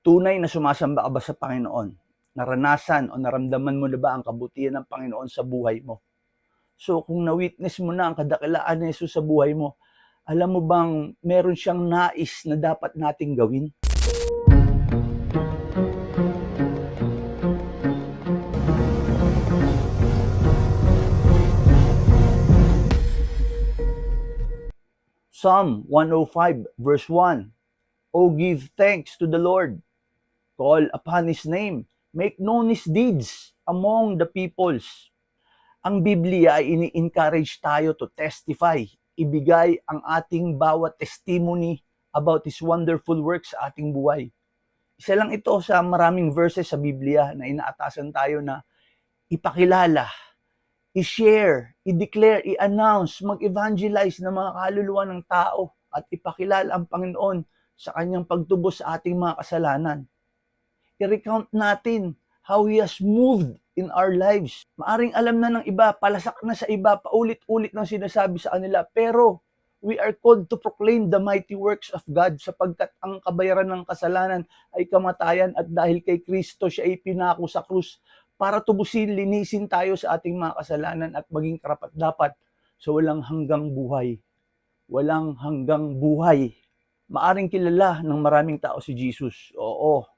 Tunay na sumasamba ka ba sa Panginoon? Naranasan o naramdaman mo na ba ang kabutihan ng Panginoon sa buhay mo? So kung na-witness mo na ang kadakilaan ni Jesus sa buhay mo, alam mo bang meron siyang nais na dapat nating gawin? Psalm 105 verse 1 O give thanks to the Lord, call upon His name, make known His deeds among the peoples. Ang Biblia ay ini-encourage tayo to testify, ibigay ang ating bawat testimony about His wonderful works sa ating buhay. Isa lang ito sa maraming verses sa Biblia na inaatasan tayo na ipakilala, i-share, i-declare, i-announce, mag-evangelize ng mga kaluluwa ng tao at ipakilala ang Panginoon sa kanyang pagtubos sa ating mga kasalanan. I-recount natin how He has moved in our lives. Maaring alam na ng iba, palasak na sa iba, paulit-ulit ng sinasabi sa kanila, pero we are called to proclaim the mighty works of God sapagkat ang kabayaran ng kasalanan ay kamatayan at dahil kay Kristo siya ay pinako sa krus para tubusin, linisin tayo sa ating mga kasalanan at maging karapat dapat sa walang hanggang buhay. Walang hanggang buhay. Maaring kilala ng maraming tao si Jesus. Oo.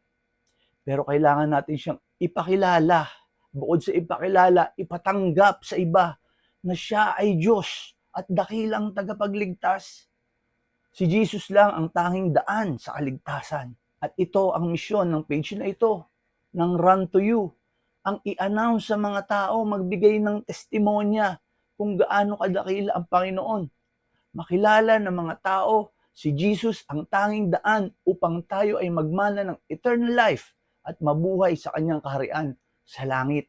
Pero kailangan natin siyang ipakilala. Bukod sa ipakilala, ipatanggap sa iba na siya ay Diyos at dakilang tagapagligtas. Si Jesus lang ang tanging daan sa kaligtasan. At ito ang misyon ng page na ito, ng Run to You. Ang i-announce sa mga tao, magbigay ng testimonya kung gaano kadakila ang Panginoon. Makilala ng mga tao, si Jesus ang tanging daan upang tayo ay magmana ng eternal life at mabuhay sa kanyang kaharian sa langit.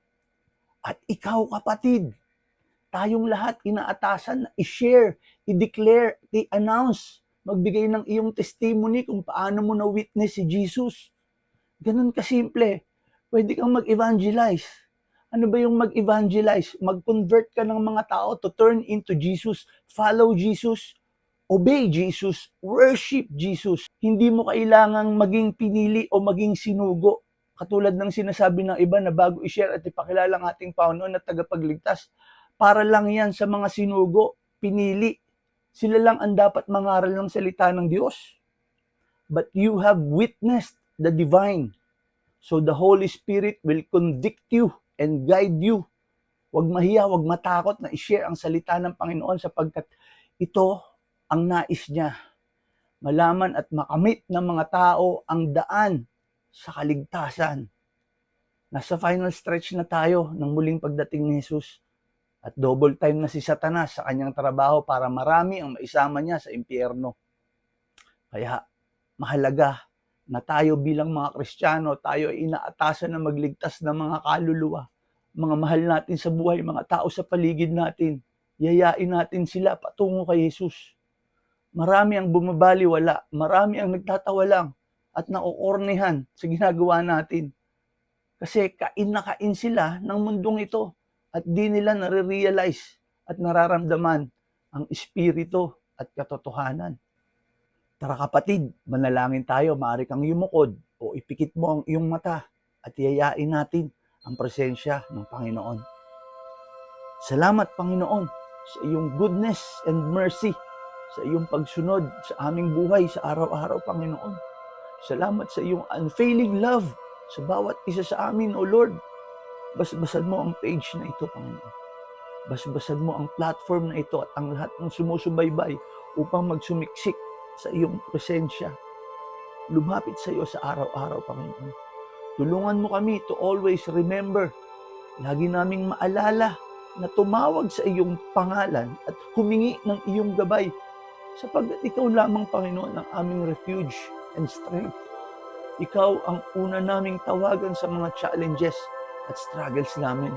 At ikaw kapatid, tayong lahat inaatasan na i-share, i-declare, i-announce, magbigay ng iyong testimony kung paano mo na-witness si Jesus. Ganun kasimple. Pwede kang mag-evangelize. Ano ba yung mag-evangelize? Mag-convert ka ng mga tao to turn into Jesus, follow Jesus, obey Jesus, worship Jesus. Hindi mo kailangang maging pinili o maging sinugo. Katulad ng sinasabi ng iba na bago i-share at ipakilala ang ating Panginoon at tagapagligtas, para lang yan sa mga sinugo, pinili. Sila lang ang dapat mangaral ng salita ng Diyos. But you have witnessed the divine. So the Holy Spirit will convict you and guide you. Huwag mahiya, huwag matakot na i-share ang salita ng Panginoon sapagkat ito ang nais niya. Malaman at makamit ng mga tao ang daan sa kaligtasan. Nasa final stretch na tayo ng muling pagdating ni Jesus. At double time na si Satanas sa kanyang trabaho para marami ang maisama niya sa impyerno. Kaya mahalaga na tayo bilang mga Kristiyano, tayo ay inaatasan na magligtas ng mga kaluluwa, mga mahal natin sa buhay, mga tao sa paligid natin. Yayain natin sila patungo kay Jesus. Marami ang bumabaliwala, marami ang nagtatawa lang at naukornehan sa ginagawa natin. Kasi kain na kain sila ng mundong ito at di nila nare-realize at nararamdaman ang espiritu at katotohanan. Tara kapatid, manalangin tayo, maaari kang yumukod o ipikit mo ang iyong mata at yayain natin ang presensya ng Panginoon. Salamat Panginoon sa iyong goodness and mercy, sa iyong pagsunod sa aming buhay sa araw-araw Panginoon. Salamat sa iyong unfailing love sa bawat isa sa amin, O Lord. Basbasan mo ang page na ito, Panginoon. Basbasan mo ang platform na ito at ang lahat ng sumusubaybay upang magsumiksik sa iyong presensya. Lumapit sa iyo sa araw-araw, Panginoon. Tulungan mo kami to always remember, lagi naming maalala na tumawag sa iyong pangalan at humingi ng iyong gabay sapagkat ikaw lamang, Panginoon, ang aming refuge and strength. Ikaw ang una naming tawagan sa mga challenges at struggles namin.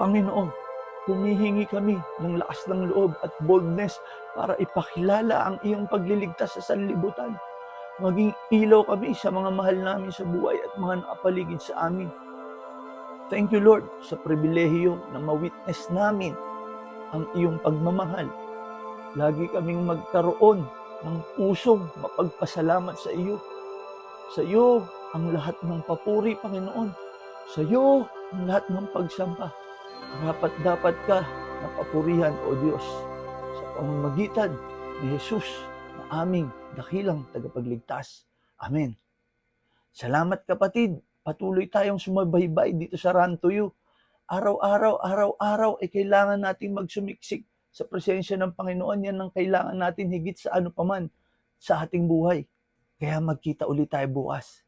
Panginoon, humihingi kami ng lakas ng loob at boldness para ipakilala ang iyong pagliligtas sa sanlibutan. Maging ilaw kami sa mga mahal namin sa buhay at mga nakapaligid sa amin. Thank you, Lord, sa pribilehiyo na ma-witness namin ang iyong pagmamahal. Lagi kaming magkaroon ng pusong mapagpasalamat sa iyo. Sa iyo ang lahat ng papuri, Panginoon. Sa iyo ang lahat ng pagsamba. Dapat dapat ka na papurihan, O Diyos, sa pamamagitan ni Jesus na aming dakilang tagapagligtas. Amen. Salamat kapatid. Patuloy tayong sumabaybay dito sa Run to You. Araw-araw, araw-araw ay kailangan nating magsumiksik sa presensya ng Panginoon. Yan ang kailangan natin higit sa ano paman sa ating buhay. Kaya magkita ulit tayo bukas.